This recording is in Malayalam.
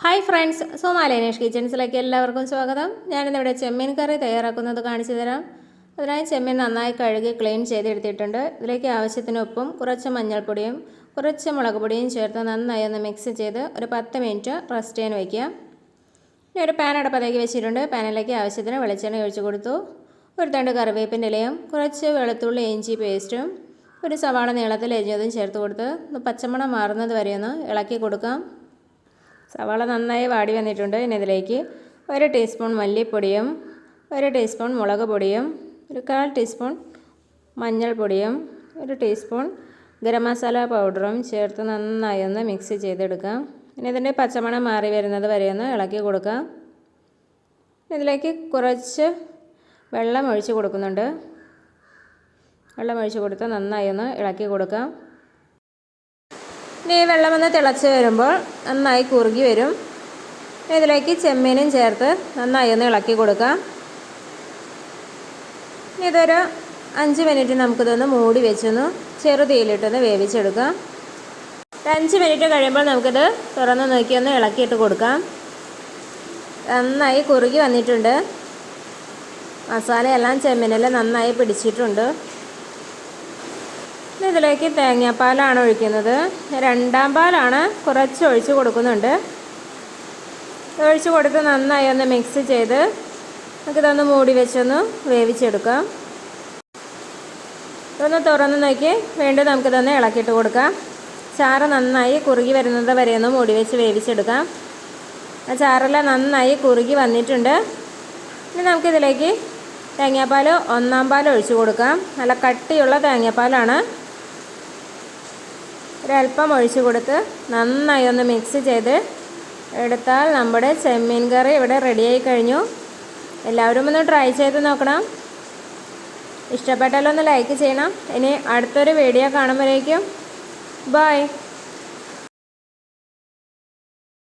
ഹായ് ഫ്രണ്ട്സ് സോമാലേനേഷ് കിച്ചൺസിലേക്ക് എല്ലാവർക്കും സ്വാഗതം. ഞാനിന്നിവിടെ ചെമ്മീൻ കറി തയ്യാറാക്കുന്നത് കാണിച്ചു തരാം. അതിനായി ചെമ്മീൻ നന്നായി കഴുകി ക്ലീൻ ചെയ്തെടുത്തിട്ടുണ്ട്. ഇതിലേക്ക് ആവശ്യത്തിന് ഉപ്പും കുറച്ച് മഞ്ഞൾപ്പൊടിയും കുറച്ച് മുളക് പൊടിയും ചേർത്ത് നന്നായി ഒന്ന് മിക്സ് ചെയ്ത് ഒരു പത്ത് മിനിറ്റ് റെസ്റ്റ് ചെയ്യാൻ വയ്ക്കുക ഇനി ഒരു പാൻ അടപ്പത്തേക്ക് വെച്ചിട്ടുണ്ട്. പാനിലേക്ക് ആവശ്യത്തിന് വെളിച്ചെണ്ണ ഒഴിച്ചു കൊടുത്തു. ഒരു തണ്ട് കറിവേപ്പിന്റെ ഇലയും കുറച്ച് വെളുത്തുള്ളി ഇഞ്ചി പേസ്റ്റും ഒരു സവാള നീളത്തിൽ എരിഞ്ഞതും ചേർത്ത് കൊടുത്ത് ഒന്ന് പച്ചമണം മാറുന്നത് വരെ ഒന്ന് ഇളക്കി കൊടുക്കാം. സവാള നന്നായി വാടി വന്നിട്ടുണ്ട്. ഇനി ഇതിലേക്ക് ഒരു ടീസ്പൂൺ മല്ലിപ്പൊടിയും ഒരു ടീസ്പൂൺ മുളക് പൊടിയും ഒരു കാൽ ടീസ്പൂൺ മഞ്ഞൾപ്പൊടിയും ഒരു ടീസ്പൂൺ ഗരം മസാല പൗഡറും ചേർത്ത് നന്നായി ഒന്ന് മിക്സ് ചെയ്തെടുക്കാം. ഇനി ഇതിന്റെ പച്ചമണം മാറി വരുന്നത് വരെ ഒന്ന് ഇളക്കി കൊടുക്കാം. ഇതിലേക്ക് കുറച്ച് വെള്ളം ഒഴിച്ച് കൊടുക്കുന്നുണ്ട്. വെള്ളം ഒഴിച്ച് കൊടുത്ത് നന്നായി ഒന്ന് ഇളക്കി കൊടുക്കാം. ഇനി ഈ വെള്ളം ഒന്ന് തിളച്ച് വരുമ്പോൾ നന്നായി കുറുകി വരും. ഇതിലേക്ക് ചെമ്മീനും ചേർത്ത് നന്നായി ഒന്ന് ഇളക്കി കൊടുക്കാം. ഇതൊരു അഞ്ച് മിനിറ്റ് നമുക്കിതൊന്ന് മൂടി വെച്ചൊന്ന് ചെറുതീയിലിട്ടൊന്ന് വേവിച്ചെടുക്കാം. അഞ്ച് മിനിറ്റ് കഴിയുമ്പോൾ നമുക്കിത് തുറന്ന് നോക്കി ഒന്ന് ഇളക്കിയിട്ട് കൊടുക്കാം. നന്നായി കുറുകി വന്നിട്ടുണ്ട്. മസാലയെല്ലാം ചെമ്മീനിൽ നന്നായി പിടിച്ചിട്ടുണ്ട്. ഇതിലേക്ക് തേങ്ങാപ്പാലാണ് ഒഴിക്കുന്നത്. രണ്ടാം പാലാണ് കുറച്ച് ഒഴിച്ച് കൊടുക്കുന്നുണ്ട്. ഒഴിച്ച് കൊടുത്ത് നന്നായി ഒന്ന് മിക്സ് ചെയ്ത് നമുക്കിതൊന്ന് മൂടി വെച്ചൊന്ന് വേവിച്ചെടുക്കാം. ഇതൊന്ന് തുറന്ന് നോക്കി വീണ്ടും നമുക്കിതൊന്ന് ഇളക്കിയിട്ട് കൊടുക്കാം. ചാറ് നന്നായി കുറുകി വരുന്നത് വരെ ഒന്ന് മൂടി വെച്ച് വേവിച്ചെടുക്കാം. ആ ചാറെല്ലാം നന്നായി കുറുകി വന്നിട്ടുണ്ട്. ഇനി നമുക്കിതിലേക്ക് തേങ്ങാപ്പാൽ ഒന്നാം പാൽ ഒഴിച്ചു കൊടുക്കാം. നല്ല കട്ടിയുള്ള തേങ്ങാപ്പാലാണ്. ഒരല്പം ഒഴിച്ചു കൊടുത്ത് നന്നായി ഒന്ന് മിക്സ് ചെയ്ത് എടുത്താൽ നമ്മുടെ ചെമ്മീൻ കറി ഇവിടെ റെഡിയായി കഴിഞ്ഞു. എല്ലാവരും ഒന്ന് ട്രൈ ചെയ്ത് നോക്കണം. ഇഷ്ടപ്പെട്ടാലൊന്ന് ലൈക്ക് ചെയ്യണം. ഇനി അടുത്തൊരു വീഡിയോ കാണുമ്പോഴേക്കും. ബായ്